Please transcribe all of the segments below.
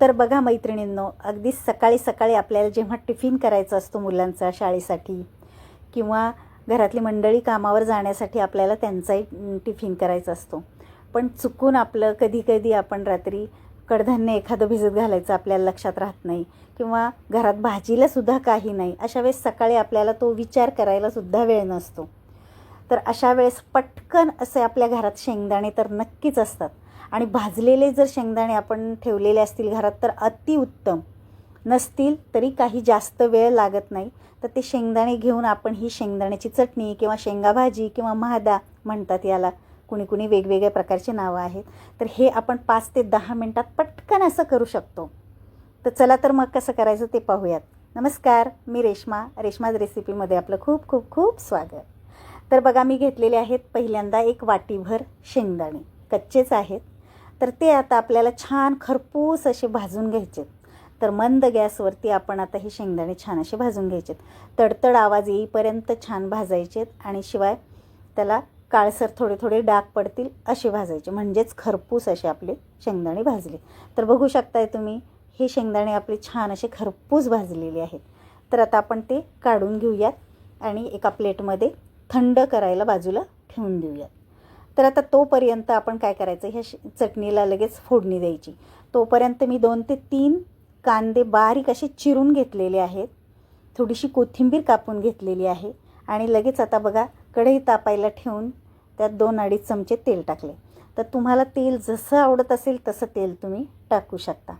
तर बघा मैत्रिणींनो अगदी सकाळी सकाळी आपल्याला जेव्हा टिफिन करायचा असतो मुलांचा शाळेसाठी किंवा घरातली मंडळी कामावर जाण्यासाठी आपल्याला त्यांचाही टिफिन करायचा असतो. पण चुकून आपलं कधी कधी आपण रात्री कडधान्य एखादं भिजत घालायचं आपल्याला लक्षात राहत नाही किंवा घरात भाजीलासुद्धा काही नाही अशा वेळेस सकाळी आपल्याला तो विचार करायलासुद्धा वेळ नसतो. तर अशा वेळेस पटकन असे आपल्या घरात शेंगदाणे तर नक्कीच असतात. आणि भाजलेले जर शेंगदाणे आपण ठेवलेले असतील घरात तर अतिउत्तम नसतील तरी काही जास्त वेळ लागत नाही. तर ते शेंगदाणे घेऊन आपण ही शेंगदाण्याची चटणी किंवा शेंगा भाजी किंवा महादा म्हणतात याला. कुणी कुणी वेगवेगळ्या प्रकारची नावं आहेत. तर हे आपण पाच ते दहा मिनटात पटकन असं करू शकतो. तर चला तर मग कसं करायचं ते पाहूयात. नमस्कार मी रेश्मा. रेश्माज रेसिपीमध्ये आपलं खूप खूप खूप स्वागत. तर बघा मी घेतलेले आहेत पहिल्यांदा एक वाटीभर शेंगदाणे. कच्चेच आहेत. तर ते आता आपल्याला छान खरपूस असे भाजून घ्यायचे तर मंद गॅसवरती आपण आता हे शेंगदाणे छान असे भाजून घ्यायचे तडतड आवाज येईपर्यंत छान भाजायचे आणि शिवाय त्याला काळसर थोडे थोडे डाग पडतील असे भाजायचे. म्हणजेच खरपूस असे आपले शेंगदाणे भाजले. तर बघू शकताय तुम्ही हे शेंगदाणे आपले छान असे खरपूस भाजलेले आहेत. तर आता आपण ते काढून घेऊयात आणि एका प्लेटमध्ये थंड करायला बाजूला ठेवून देऊयात. तर आता तोपर्यंत आपण काय करायचं? ह्या श- चटणीला लगेच फोडणी द्यायची. तोपर्यंत मी दोन ते तीन कांदे बारीक असे चिरून घेतलेले आहेत. थोडीशी कोथिंबीर कापून घेतलेली आहे. आणि लगेच आता बघा कढई तापायला ठेवून त्यात दोन अडीच चमचे तेल टाकले. तर तुम्हाला तेल जसं आवडत असेल तसं तेल तुम्ही टाकू शकता.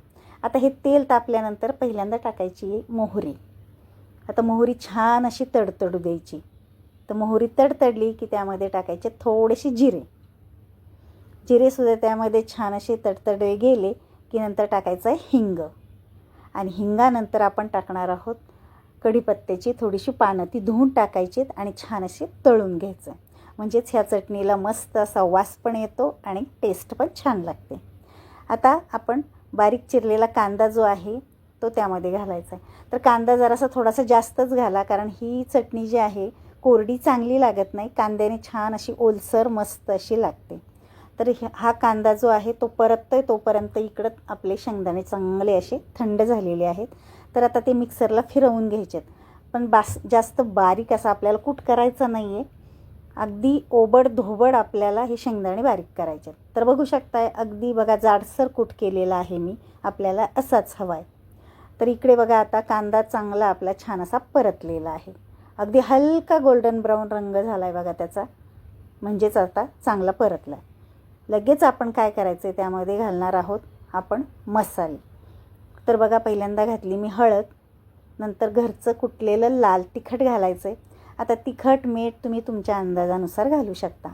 आता हे तेल तापल्यानंतर पहिल्यांदा टाकायची मोहरी. आता मोहरी छान अशी तडतडू द्यायची. तर मोहरी तडतडली की त्यामध्ये टाकायचे थोडेसे जिरे. जिरेसुद्धा त्यामध्ये छान असे तडतडे गेले की नंतर टाकायचं आहे हिंग. आणि हिंगानंतर आपण टाकणार आहोत कढीपत्त्याची थोडीशी पानं ती धुवून टाकायचीत आणि छान असे तळून घ्यायचं म्हणजेच ह्या चटणीला मस्त असा वास पण येतो आणि टेस्ट पण छान लागते. आता आपण बारीक चिरलेला कांदा जो आहे तो त्यामध्ये घालायचा आहे. तर कांदा जरासा थोडासा जास्तच घाला कारण ही चटणी जी आहे कोरडी चांगली लागत नाही कांद्याने छान अशी ओलसर मस्त अशी लागते. तर ह्या- हा कांदा जो आहे तो परततोय तोपर्यंत इकडं आपले शेंगदाणे चांगले असे थंड झालेले आहेत. तर आता ते मिक्सरला फिरवून घ्यायचेत. पण बास जास्त बारीक असं आपल्याला कूट करायचा नाही आहे अगदी ओबड धोबड आपल्याला हे शेंगदाणे बारीक करायचे तर बघू शकताय अगदी बघा जाडसर कूट केलेला आहे मी. आपल्याला असाच हवा आहे तर इकडे बघा आता कांदा चांगला आपला छान असा परतलेला आहे. अगदी हलका गोल्डन ब्राऊन रंग झाला आहे बघा त्याचा. म्हणजेच आता चांगला परतला आहे लगेच आपण काय करायचं आहे त्यामध्ये घालणार आहोत आपण मसाले. तर बघा पहिल्यांदा घातली मी हळद नंतर घरचं कुटलेलं लाल तिखट घालायचं आहे आता तिखट मीठ तुम्ही तुमच्या अंदाजानुसार घालू शकता.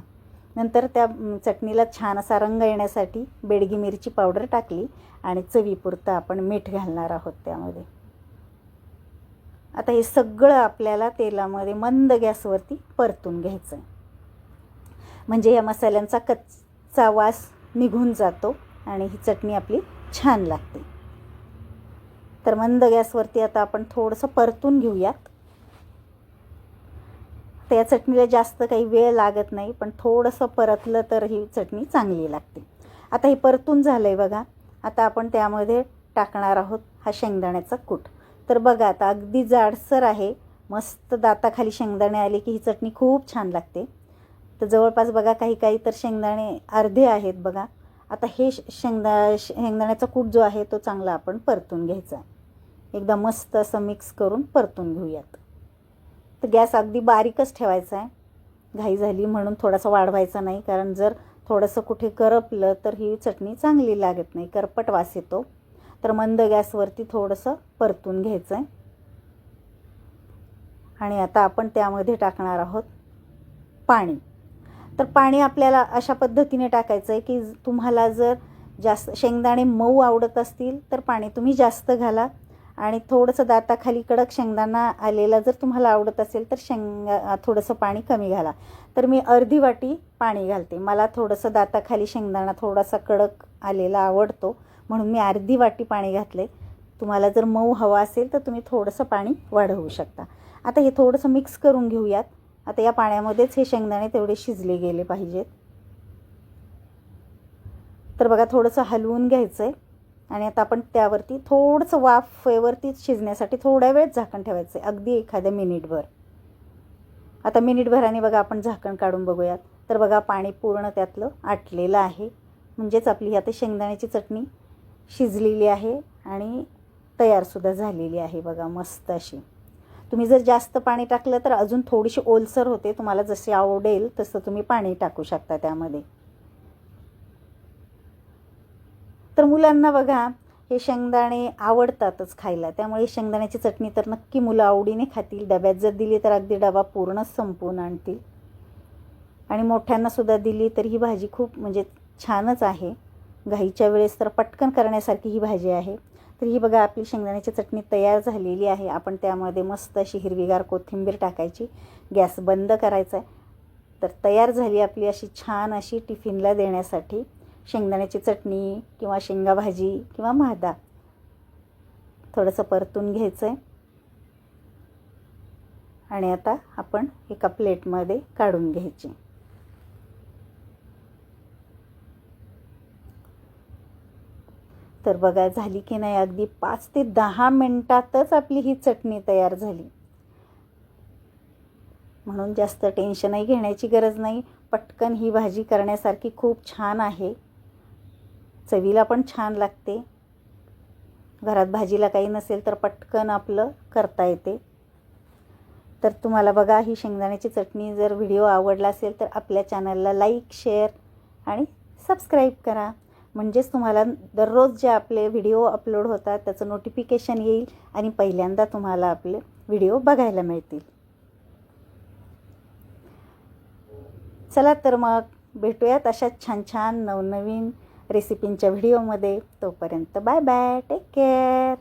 नंतर त्या चटणीला छान असा रंग येण्यासाठी बेडगी मिरची पावडर टाकली आणि चवीपुरतं आपण मीठ घालणार आहोत त्यामध्ये. आता हे सगळं आपल्याला तेलामध्ये मंद गॅसवरती परतून घ्यायचं आहे म्हणजे या मसाल्यांचा कच्चा वास निघून जातो आणि ही चटणी आपली छान लागते. तर मंद गॅसवरती आता आपण थोडंसं परतून घेऊयात. तर या चटणीला जास्त काही वेळ लागत नाही पण थोडंसं परतलं तर ही चटणी चांगली लागते. आता हे परतून झालं आहे बघा. आता आपण त्यामध्ये टाकणार आहोत हा शेंगदाण्याचा कूट. तर बघा आता अगदी जाडसर आहे. मस्त दाताखाली शेंगदाणे आले की ही चटणी खूप छान लागते. तर जवळपास बघा काही काही तर शेंगदाणे अर्धे आहेत बघा. आता हे श- शेंगदा शेंगदाण्याचा कूट जो आहे तो चांगला आपण परतून घ्यायचा. एकदा मस्त असं मिक्स करून परतून घेऊयात. तर गॅस अगदी बारीकच ठेवायचा आहे. घाई झाली म्हणून थोडासा वाढवायचा नाही कारण जर थोडंसं कुठे करपलं तर ही चटणी चांगली लागत नाही. करपट वास येतो. तर मंद गॅसवरती थोडंसं परतून घ्यायचं आहे. आणि आता आपण त्यामध्ये टाकणार आहोत पाणी. तर पाणी आपल्याला अशा पद्धतीने टाकायचं आहे की तुम्हाला जर जास्त शेंगदाणे मऊ आवडत असतील तर पाणी तुम्ही जास्त घाला. आणि थोडंसं दाताखाली कडक शेंगदाणा आलेला जर तुम्हाला आवडत असेल तर शेंगा थोडंसं पाणी कमी घाला. तर मी अर्धी वाटी पाणी घालते. मला थोडंसं दाताखाली शेंगदाणा थोडासा कडक आलेला आवडतो. म्हणून मी अर्धी वाटी पाणी घातले. तुम्हाला जर मऊ हवा असेल तर तुम्ही थोडंसं पाणी वाढवू शकता. आता हे थोडंसं मिक्स करून घेऊयात. आता या पाण्यामध्येच हे शेंगदाणे तेवढे शिजले गेले पाहिजेत. तर बघा थोडंसं हलवून घ्यायचं आहे आणि आता आपण त्यावरती थोडंसं वाफेवरती शिजण्यासाठी थोड्या वेळ झाकण ठेवायचं आहे अगदी एखाद्या मिनिटभर. आता मिनिटभराने बघा आपण झाकण काढून बघूयात. तर बघा पाणी पूर्ण त्यातलं आटलेलं आहे. म्हणजेच आपली आता शेंगदाण्याची चटणी शिजलेली आहे आणि तयारसुद्धा झालेली आहे बघा मस्त अशी. तुम्ही जर जास्त पाणी टाकलं तर अजून थोडीशी ओलसर होते तुम्हाला जसे आवडेल तसं तुम्ही पाणी टाकू शकता त्यामध्ये. तर मुलांना बघा हे शेंगदाणे आवडतातच खायला त्यामुळे शेंगदाण्याची चटणी तर नक्की मुलं आवडीने खातील. डब्यात जर दिली तर अगदी डबा पूर्णच संपवून आणतील. आणि मोठ्यांनासुद्धा दिली तर ही भाजी खूप म्हणजे छानच आहे. घाईच्या वेळेस तर पटकन करण्यासारखी ही भाजी आहे. तर ही बघा आपली शेंगदाण्याची चटणी तयार झालेली आहे. आपण त्यामध्ये मस्त अशी हिरवीगार कोथिंबीर टाकायची. गॅस बंद करायचा आहे. तर तयार झाली आपली अशी छान अशी टिफिनला देण्यासाठी शेंगदाण्याची चटणी किंवा शेंगा भाजी किंवा म्हादा थोडंसं परतून घ्यायचं आहे आणि आता आपण एका प्लेटमध्ये काढून घ्यायची. तर बघा झाली की नाही? अगदी पाच ते दहा मिनटातच आपली ही चटणी तयार झाली. म्हणून जास्त टेन्शनही घेण्याची गरज नाही. पटकन ही भाजी करण्यासारखी खूप छान आहे. चवीला पण छान लागते. घरात भाजीला काही नसेल तर पटकन आपलं करता येते. तर तुम्हाला बघा ही शेंगदाण्याची चटणी जर व्हिडिओ आवडला असेल तर आपल्या चॅनलला लाईक शेअर आणि सबस्क्राईब करा. म्हणजेच तुम्हाला दररोज जे आपले व्हिडिओ अपलोड होतात त्याचं नोटिफिकेशन येईल आणि पहिल्यांदा तुम्हाला आपले व्हिडिओ बघायला मिळतील. चला तर मग भेटूयात अशा छान छान नवनवीन रेसिपींच्या व्हिडिओमध्ये तोपर्यंत बाय बाय टेक केअर